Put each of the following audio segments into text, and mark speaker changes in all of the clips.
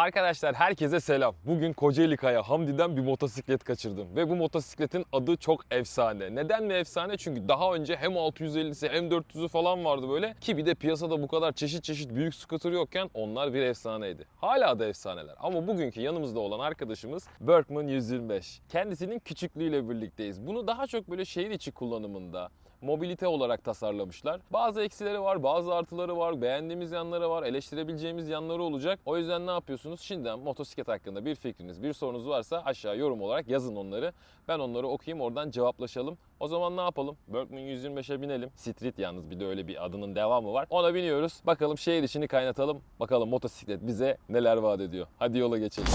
Speaker 1: Arkadaşlar herkese selam. Bugün Kocaeli Kaya Hamdi'den bir motosiklet kaçırdım. Ve bu motosikletin adı çok efsane. Neden mi efsane? Çünkü daha önce hem 650'si hem 400'ü falan vardı böyle. Ki bir de piyasada bu kadar çeşit çeşit büyük scooter yokken onlar bir efsaneydi. Hala da efsaneler. Ama bugünkü yanımızda olan arkadaşımız Berkman 125. Kendisinin küçüklüğüyle birlikteyiz. Bunu daha çok böyle şehir içi kullanımında, mobilite olarak tasarlamışlar. Bazı eksileri var, bazı artıları var, beğendiğimiz yanları var, eleştirebileceğimiz yanları olacak. O yüzden ne yapıyorsunuz? Şimdiden motosiklet hakkında bir fikriniz, bir sorunuz varsa aşağı yorum olarak yazın onları. Ben onları okuyayım, oradan cevaplaşalım. O zaman ne yapalım? Berkman 125'e binelim. Street yalnız bir de öyle bir adının devamı var. Ona biniyoruz. Bakalım şehir içini kaynatalım. Bakalım motosiklet bize neler vaat ediyor. Hadi yola geçelim.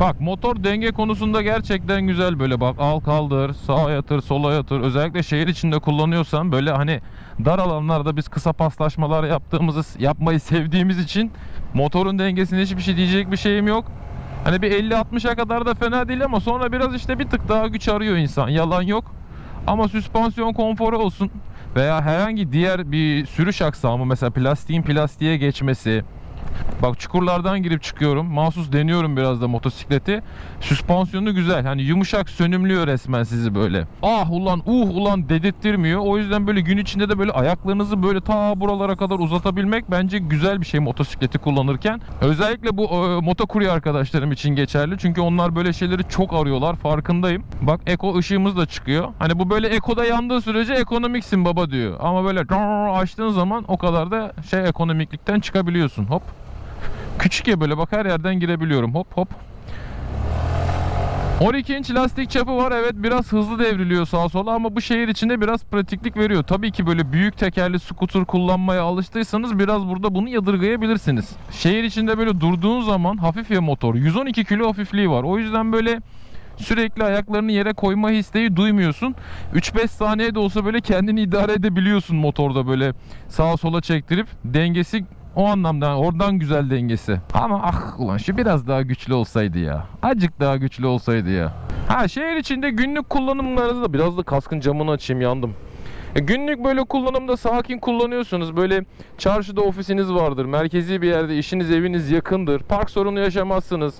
Speaker 2: Bak motor denge konusunda gerçekten güzel böyle bak al kaldır sağa yatır sola yatır özellikle şehir içinde kullanıyorsan böyle hani dar alanlarda biz kısa paslaşmalar yaptığımızı yapmayı sevdiğimiz için motorun dengesine hiçbir şey diyecek bir şeyim yok. Hani bir 50-60'a kadar da fena değil ama sonra biraz işte bir tık daha güç arıyor insan yalan yok. Ama süspansiyon konforu olsun veya herhangi diğer bir sürüş aksamı mesela plastiğin plastiğe geçmesi, Bak çukurlardan girip çıkıyorum. Mahsus deniyorum biraz da motosikleti. Süspansiyonu güzel. Hani yumuşak sönümlüyor resmen sizi böyle. Ah ulan uh ulan dedirttirmiyor. O yüzden böyle gün içinde de böyle ayaklarınızı böyle ta buralara kadar uzatabilmek bence güzel bir şey motosikleti kullanırken. Özellikle bu e, motokurye arkadaşlarım için geçerli. Çünkü onlar böyle şeyleri çok arıyorlar. Farkındayım. Bak eko ışığımız da çıkıyor. Hani bu böyle ekoda yandığı sürece ekonomiksin baba diyor. Ama böyle açtığın zaman o kadar da şey ekonomiklikten çıkabiliyorsun. Hop. Küçük ya böyle bak her yerden girebiliyorum. Hop hop. 12 inç lastik çapı var evet biraz hızlı devriliyor sağa sola ama bu şehir içinde biraz pratiklik veriyor. Tabii ki böyle büyük tekerli scooter kullanmaya alıştıysanız biraz burada bunu yadırgayabilirsiniz. Şehir içinde böyle durduğun zaman hafif ya motor 112 kilo hafifliği var. O yüzden böyle sürekli ayaklarını yere koyma isteği duymuyorsun. 3-5 saniye de olsa böyle kendini idare edebiliyorsun motorda böyle sağa sola çektirip dengesi o anlamda oradan güzel dengesi. Ama ah ulan şu biraz daha güçlü olsaydı ya. Acık daha güçlü olsaydı ya. Ha şehir içinde günlük kullanımlarınızda da biraz da kaskın camını açayım yandım. E, günlük böyle kullanımda sakin kullanıyorsunuz. Böyle çarşıda ofisiniz vardır. Merkezi bir yerde işiniz eviniz yakındır. Park sorunu yaşamazsınız.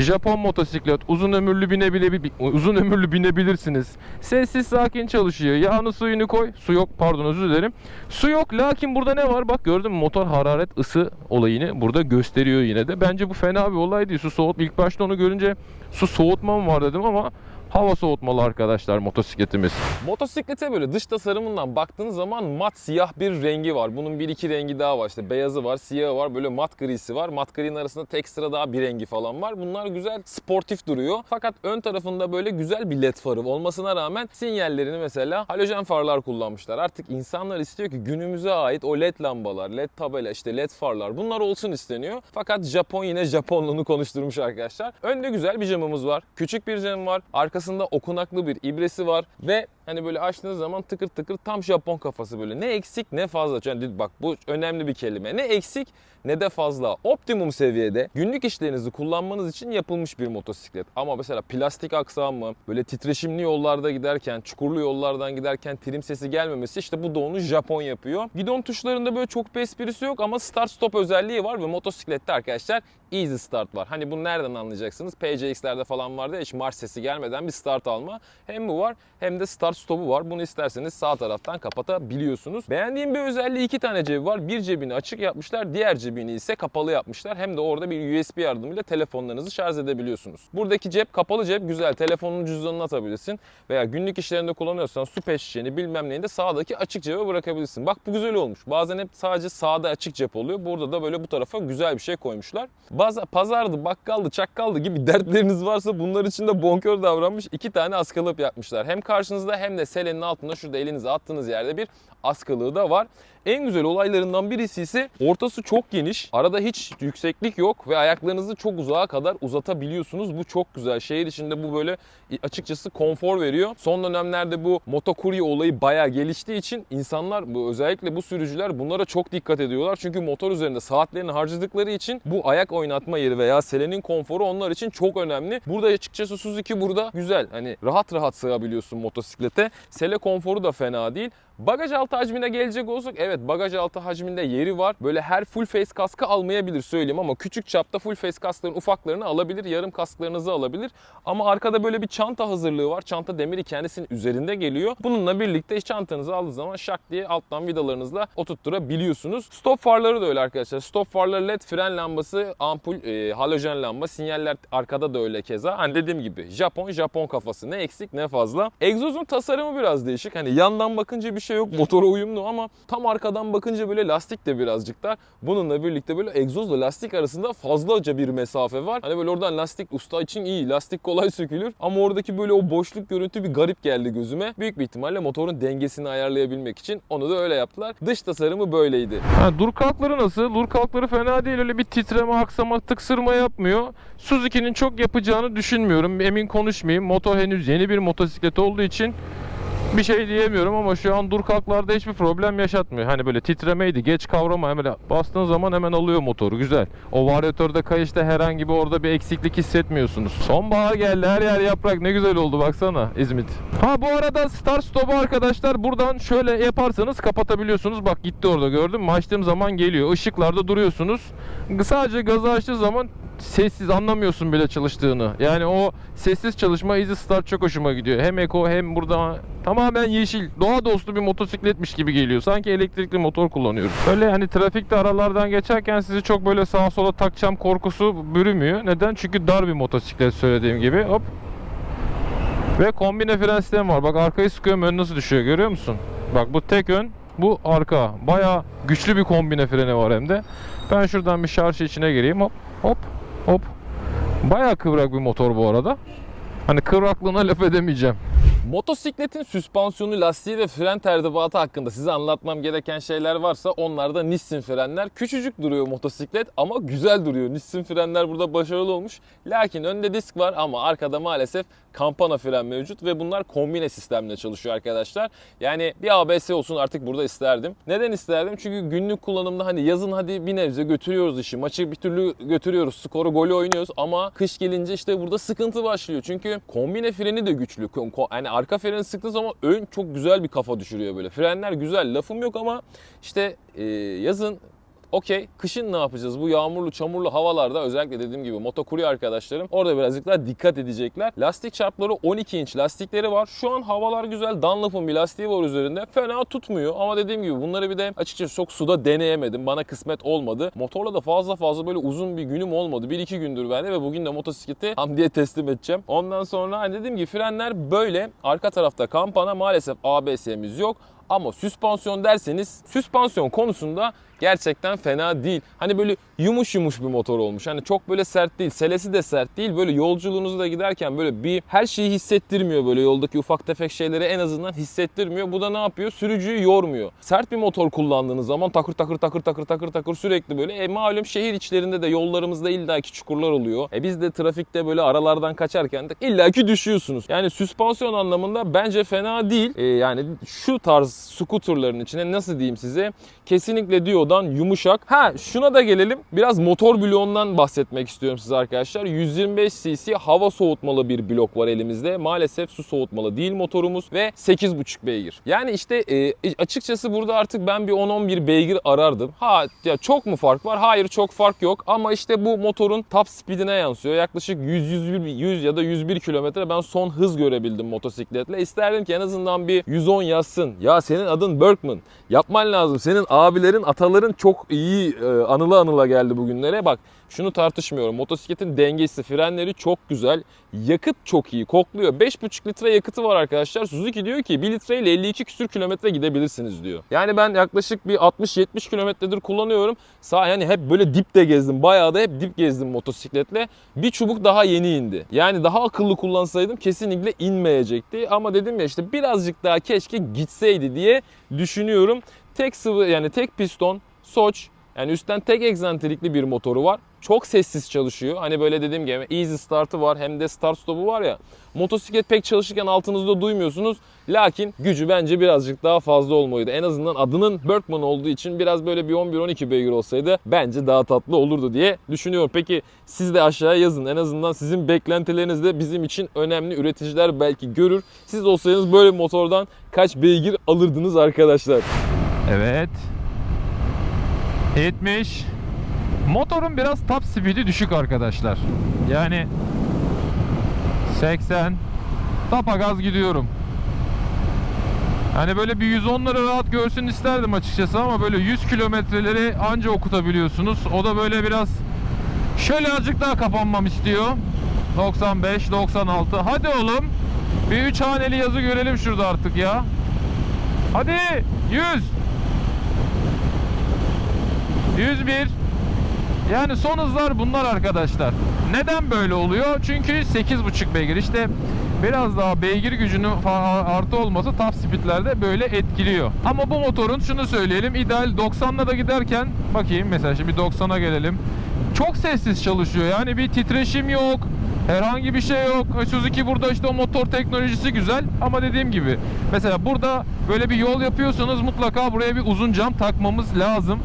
Speaker 2: Japon motosiklet uzun ömürlü binebilebil uzun ömürlü binebilirsiniz. Sessiz sakin çalışıyor. Yağını suyunu koy. Su yok pardon özür dilerim. Su yok lakin burada ne var? Bak gördün mü motor hararet ısı olayını burada gösteriyor yine de. Bence bu fena bir olay değil. Su soğut ilk başta onu görünce su soğutma mı var dedim ama hava soğutmalı arkadaşlar motosikletimiz.
Speaker 1: Motosiklete böyle dış tasarımından baktığınız zaman mat siyah bir rengi var. Bunun bir iki rengi daha var. İşte beyazı var, siyahı var, böyle mat grisi var. Mat grinin arasında tek sıra daha bir rengi falan var. Bunlar güzel sportif duruyor. Fakat ön tarafında böyle güzel bir led farı olmasına rağmen sinyallerini mesela halojen farlar kullanmışlar. Artık insanlar istiyor ki günümüze ait o led lambalar, led tabela, işte led farlar bunlar olsun isteniyor. Fakat Japon yine Japonluğunu konuşturmuş arkadaşlar. Önde güzel bir camımız var. Küçük bir cam var. Arkasında okunaklı bir ibresi var ve hani böyle açtığınız zaman tıkır tıkır tam Japon kafası böyle. Ne eksik ne fazla. Yani bak bu önemli bir kelime. Ne eksik ne de fazla. Optimum seviyede günlük işlerinizi kullanmanız için yapılmış bir motosiklet. Ama mesela plastik aksamı, böyle titreşimli yollarda giderken, çukurlu yollardan giderken trim sesi gelmemesi işte bu da onu Japon yapıyor. Gidon tuşlarında böyle çok bir esprisi yok ama start stop özelliği var ve motosiklette arkadaşlar easy start var. Hani bunu nereden anlayacaksınız? PCX'lerde falan vardı ya hiç marş sesi gelmeden bir start alma. Hem bu var hem de start stop'u var. Bunu isterseniz sağ taraftan kapatabiliyorsunuz. Beğendiğim bir özelliği iki tane cebi var. Bir cebini açık yapmışlar, diğer cebini ise kapalı yapmışlar. Hem de orada bir USB yardımıyla telefonlarınızı şarj edebiliyorsunuz. Buradaki cep kapalı cep güzel. Telefonun cüzdanını atabilirsin. Veya günlük işlerinde kullanıyorsan su pet şişeni bilmem neyini de sağdaki açık cebe bırakabilirsin. Bak bu güzel olmuş. Bazen hep sadece sağda açık cep oluyor. Burada da böyle bu tarafa güzel bir şey koymuşlar. Bazı pazardı, bakkaldı, çakkaldı gibi dertleriniz varsa bunlar için de bonkör davranmış. iki tane askalıp yapmışlar. Hem karşınızda hem de selenin altında şurada elinize attığınız yerde bir askılığı da var. En güzel olaylarından birisi ise ortası çok geniş. Arada hiç yükseklik yok ve ayaklarınızı çok uzağa kadar uzatabiliyorsunuz. Bu çok güzel. Şehir içinde bu böyle açıkçası konfor veriyor. Son dönemlerde bu motokurye olayı bayağı geliştiği için insanlar özellikle bu sürücüler bunlara çok dikkat ediyorlar. Çünkü motor üzerinde saatlerini harcadıkları için bu ayak oynatma yeri veya selenin konforu onlar için çok önemli. Burada açıkçası Suzuki burada güzel. Hani rahat rahat sığabiliyorsun motosiklet motosiklete. Sele konforu da fena değil. Bagaj altı hacmine gelecek olursak evet bagaj altı hacminde yeri var. Böyle her full face kaskı almayabilir söyleyeyim ama küçük çapta full face kaskların ufaklarını alabilir. Yarım kasklarınızı alabilir. Ama arkada böyle bir çanta hazırlığı var. Çanta demiri kendisinin üzerinde geliyor. Bununla birlikte çantanızı aldığınız zaman şak diye alttan vidalarınızla oturtturabiliyorsunuz. Stop farları da öyle arkadaşlar. Stop farları led fren lambası, ampul, e, halojen lamba, sinyaller arkada da öyle keza. Hani dediğim gibi Japon Japon kafası. Ne eksik ne fazla. Egzozun tasarımı biraz değişik. Hani yandan bakınca bir şey yok. Motora uyumlu ama tam arkadan bakınca böyle lastik de birazcık dar. Bununla birlikte böyle egzozla lastik arasında fazlaca bir mesafe var. Hani böyle oradan lastik usta için iyi. Lastik kolay sökülür. Ama oradaki böyle o boşluk görüntü bir garip geldi gözüme. Büyük bir ihtimalle motorun dengesini ayarlayabilmek için onu da öyle yaptılar. Dış tasarımı böyleydi.
Speaker 2: Ha, dur kalkları nasıl? Dur kalkları fena değil. Öyle bir titreme, aksama, tıksırma yapmıyor. Suzuki'nin çok yapacağını düşünmüyorum. Emin konuşmayayım. Motor henüz yeni bir motosiklet olduğu için bir şey diyemiyorum ama şu an dur kalklarda hiçbir problem yaşatmıyor. Hani böyle titremeydi, geç kavrama hemen bastığın zaman hemen alıyor motoru. Güzel. O varyatörde kayışta herhangi bir orada bir eksiklik hissetmiyorsunuz. Sonbahar geldi her yer yaprak ne güzel oldu baksana İzmit. Ha bu arada start stop'u arkadaşlar buradan şöyle yaparsanız kapatabiliyorsunuz. Bak gitti orada gördün mü? Açtığım zaman geliyor. Işıklarda duruyorsunuz. Sadece gazı açtığı zaman sessiz anlamıyorsun bile çalıştığını. Yani o sessiz çalışma easy start çok hoşuma gidiyor. Hem eko hem burada tamamen yeşil, doğa dostu bir motosikletmiş gibi geliyor. Sanki elektrikli motor kullanıyoruz. Böyle hani trafikte aralardan geçerken sizi çok böyle sağa sola takacağım korkusu bürümüyor. Neden? Çünkü dar bir motosiklet söylediğim gibi. Hop. Ve kombine fren sistemi var. Bak arkayı sıkıyorum ön nasıl düşüyor görüyor musun? Bak bu tek ön, bu arka. Baya güçlü bir kombine freni var hem de. Ben şuradan bir şarj içine gireyim. Hop hop hop. Baya kıvrak bir motor bu arada. Hani kıvraklığına laf edemeyeceğim.
Speaker 1: Motosikletin süspansiyonu, lastiği ve fren tertibatı hakkında size anlatmam gereken şeyler varsa onlar da Nissin frenler. Küçücük duruyor motosiklet ama güzel duruyor. Nissin frenler burada başarılı olmuş. Lakin önde disk var ama arkada maalesef kampana fren mevcut ve bunlar kombine sistemle çalışıyor arkadaşlar. Yani bir ABS olsun artık burada isterdim. Neden isterdim? Çünkü günlük kullanımda hani yazın hadi bir nebze götürüyoruz işi. Maçı bir türlü götürüyoruz. Skoru golü oynuyoruz ama kış gelince işte burada sıkıntı başlıyor. Çünkü kombine freni de güçlü. Yani arka freni sıktığı zaman ön çok güzel bir kafa düşürüyor böyle. Frenler güzel lafım yok ama işte e, yazın Okey, kışın ne yapacağız? Bu yağmurlu, çamurlu havalarda özellikle dediğim gibi motokurye arkadaşlarım orada birazcık daha dikkat edecekler. Lastik çarpları 12 inç lastikleri var. Şu an havalar güzel. Dunlop'un bir lastiği var üzerinde. Fena tutmuyor ama dediğim gibi bunları bir de açıkçası çok suda deneyemedim. Bana kısmet olmadı. Motorla da fazla fazla böyle uzun bir günüm olmadı. 1-2 gündür bende ve bugün de motosikleti Hamdi'ye teslim edeceğim. Ondan sonra hani dediğim gibi frenler böyle. Arka tarafta kampana maalesef ABS'miz yok. Ama süspansiyon derseniz süspansiyon konusunda gerçekten fena değil. Hani böyle yumuş yumuş bir motor olmuş. Hani çok böyle sert değil. Selesi de sert değil. Böyle yolculuğunuzu da giderken böyle bir her şeyi hissettirmiyor böyle yoldaki ufak tefek şeyleri en azından hissettirmiyor. Bu da ne yapıyor? Sürücüyü yormuyor. Sert bir motor kullandığınız zaman takır takır takır takır takır takır sürekli böyle. E malum şehir içlerinde de yollarımızda illaki çukurlar oluyor. E biz de trafikte böyle aralardan kaçarken de illaki düşüyorsunuz. Yani süspansiyon anlamında bence fena değil. E yani şu tarz skuterların içine nasıl diyeyim size kesinlikle diyordan yumuşak. Ha şuna da gelelim. Biraz motor bloğundan bahsetmek istiyorum size arkadaşlar. 125 cc hava soğutmalı bir blok var elimizde. Maalesef su soğutmalı değil motorumuz ve 8.5 beygir. Yani işte e, açıkçası burada artık ben bir 10-11 beygir arardım. Ha ya çok mu fark var? Hayır çok fark yok. Ama işte bu motorun top speedine yansıyor. Yaklaşık 100 101 100 ya da 101 kilometre ben son hız görebildim motosikletle. İsterdim ki en azından bir 110 yazsın. Ya senin adın Berkman. Yapman lazım. Senin abilerin, ataların çok iyi e, anıla anıla geldi bugünlere. Bak şunu tartışmıyorum. Motosikletin dengesi, frenleri çok güzel. Yakıt çok iyi, kokluyor. 5,5 litre yakıtı var arkadaşlar. Suzuki diyor ki 1 litreyle 52 küsür kilometre gidebilirsiniz diyor. Yani ben yaklaşık bir 60-70 kilometredir kullanıyorum. Sağ yani hep böyle dip de gezdim. Bayağı da hep dip gezdim motosikletle. Bir çubuk daha yeni indi. Yani daha akıllı kullansaydım kesinlikle inmeyecekti. Ama dedim ya işte birazcık daha keşke gitseydi diye düşünüyorum. Tek sıvı yani tek piston, soç, Yani üstten tek egzantrikli bir motoru var. Çok sessiz çalışıyor. Hani böyle dediğim gibi easy startı var hem de start stop'u var ya. Motosiklet pek çalışırken altınızda duymuyorsunuz. Lakin gücü bence birazcık daha fazla olmalıydı. En azından adının Berkman olduğu için biraz böyle bir 11-12 beygir olsaydı bence daha tatlı olurdu diye düşünüyorum. Peki siz de aşağıya yazın. En azından sizin beklentileriniz de bizim için önemli. Üreticiler belki görür. Siz olsaydınız böyle motordan kaç beygir alırdınız arkadaşlar?
Speaker 2: Evet. 70. Motorun biraz top speed'i düşük arkadaşlar. Yani 80. Tapa gaz gidiyorum. Hani böyle bir 110'ları rahat görsün isterdim açıkçası ama böyle 100 kilometreleri anca okutabiliyorsunuz. O da böyle biraz şöyle azıcık daha kapanmam istiyor. 95, 96. Hadi oğlum. Bir 3 haneli yazı görelim şurada artık ya. Hadi 100. 101. Yani son hızlar bunlar arkadaşlar. Neden böyle oluyor? Çünkü 8.5 beygir. İşte biraz daha beygir gücünün artı olması top speedlerde böyle etkiliyor. Ama bu motorun şunu söyleyelim. ideal 90'la da giderken bakayım mesela şimdi 90'a gelelim. Çok sessiz çalışıyor. Yani bir titreşim yok. Herhangi bir şey yok. Suzuki burada işte o motor teknolojisi güzel ama dediğim gibi mesela burada böyle bir yol yapıyorsanız mutlaka buraya bir uzun cam takmamız lazım.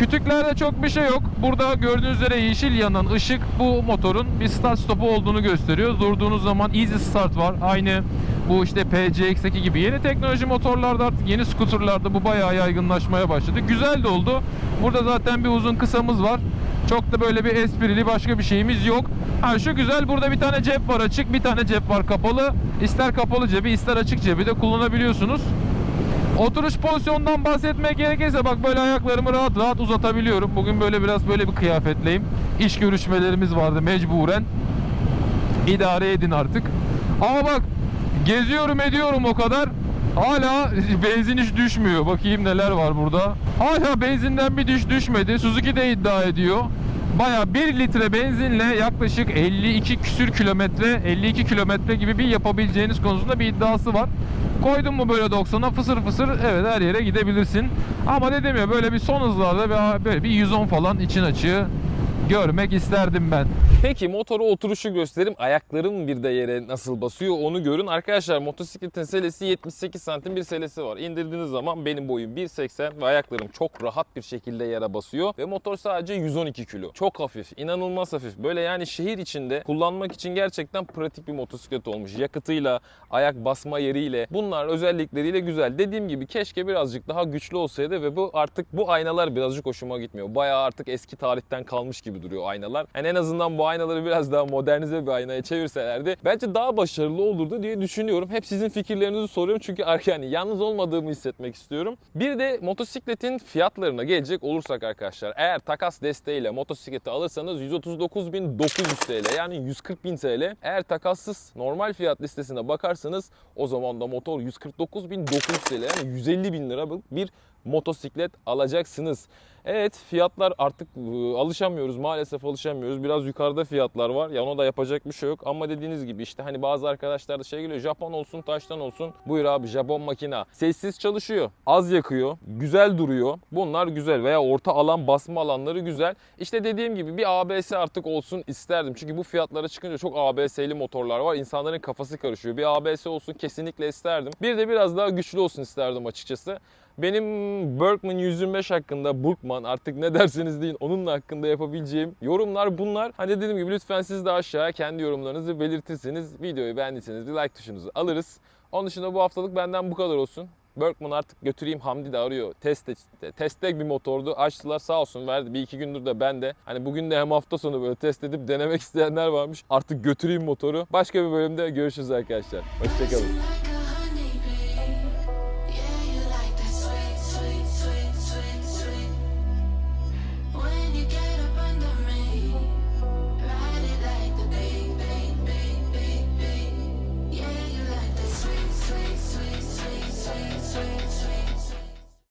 Speaker 2: Kütüklerde çok bir şey yok. Burada gördüğünüz üzere yeşil yanan ışık bu motorun bir start stopu olduğunu gösteriyor. Durduğunuz zaman easy start var. Aynı bu işte PCX'teki gibi yeni teknoloji motorlarda artık yeni skuterlarda bu bayağı yaygınlaşmaya başladı. Güzel de oldu. Burada zaten bir uzun kısamız var. Çok da böyle bir esprili başka bir şeyimiz yok. Ha şu güzel burada bir tane cep var açık, bir tane cep var kapalı. İster kapalı cebi, ister açık cebi de kullanabiliyorsunuz. Oturuş pozisyondan bahsetmek gerekirse bak böyle ayaklarımı rahat rahat uzatabiliyorum. Bugün böyle biraz böyle bir kıyafetleyim. İş görüşmelerimiz vardı mecburen. İdare edin artık. Ama bak geziyorum ediyorum o kadar. Hala benzin hiç düşmüyor. Bakayım neler var burada. Hala benzinden bir diş düşmedi. Suzuki de iddia ediyor. Baya 1 litre benzinle yaklaşık 52 küsür kilometre 52 kilometre gibi bir yapabileceğiniz konusunda bir iddiası var. Koydun mu böyle 90'a fısır fısır evet her yere gidebilirsin. Ama dedim ya böyle bir son hızlarda böyle bir 110 falan için açığı görmek isterdim ben.
Speaker 1: Peki motoru oturuşu göstereyim. Ayaklarım bir de yere nasıl basıyor onu görün. Arkadaşlar motosikletin selesi 78 santim bir selesi var. İndirdiğiniz zaman benim boyum 1.80 ve ayaklarım çok rahat bir şekilde yere basıyor. Ve motor sadece 112 kilo. Çok hafif, inanılmaz hafif. Böyle yani şehir içinde kullanmak için gerçekten pratik bir motosiklet olmuş. Yakıtıyla, ayak basma yeriyle, bunlar özellikleriyle güzel. Dediğim gibi keşke birazcık daha güçlü olsaydı ve bu artık bu aynalar birazcık hoşuma gitmiyor. Bayağı artık eski tarihten kalmış gibi duruyor aynalar. Yani en azından bu aynaları biraz daha modernize bir aynaya çevirselerdi bence daha başarılı olurdu diye düşünüyorum. Hep sizin fikirlerinizi soruyorum çünkü yani yalnız olmadığımı hissetmek istiyorum. Bir de motosikletin fiyatlarına gelecek olursak arkadaşlar eğer takas desteğiyle motosikleti alırsanız 139.900 TL yani 140.000 TL. Eğer takassız normal fiyat listesine bakarsanız o zaman da motor 149.900 TL yani 150.000 lira bir motosiklet alacaksınız. Evet fiyatlar artık e, alışamıyoruz maalesef alışamıyoruz. Biraz yukarıda fiyatlar var. Ya ona da yapacak bir şey yok. Ama dediğiniz gibi işte hani bazı arkadaşlar da şey geliyor. Japon olsun taştan olsun. Buyur abi Japon makina. Sessiz çalışıyor. Az yakıyor. Güzel duruyor. Bunlar güzel. Veya orta alan basma alanları güzel. İşte dediğim gibi bir ABS artık olsun isterdim. Çünkü bu fiyatlara çıkınca çok ABS'li motorlar var. İnsanların kafası karışıyor. Bir ABS olsun kesinlikle isterdim. Bir de biraz daha güçlü olsun isterdim açıkçası. Benim Berkman 125 hakkında, Burkman artık ne derseniz deyin onunla hakkında yapabileceğim yorumlar bunlar. Hani dediğim gibi lütfen siz de aşağıya kendi yorumlarınızı belirtirseniz videoyu beğendiyseniz bir like tuşunuzu alırız. Onun dışında bu haftalık benden bu kadar olsun. Berkman artık götüreyim Hamdi de arıyor. Test işte. Testek bir motordu. Açtılar sağ olsun verdi. Bir iki gündür de ben de. Hani bugün de hem hafta sonu böyle test edip denemek isteyenler varmış. Artık götüreyim motoru. Başka bir bölümde görüşürüz arkadaşlar. Hoşçakalın.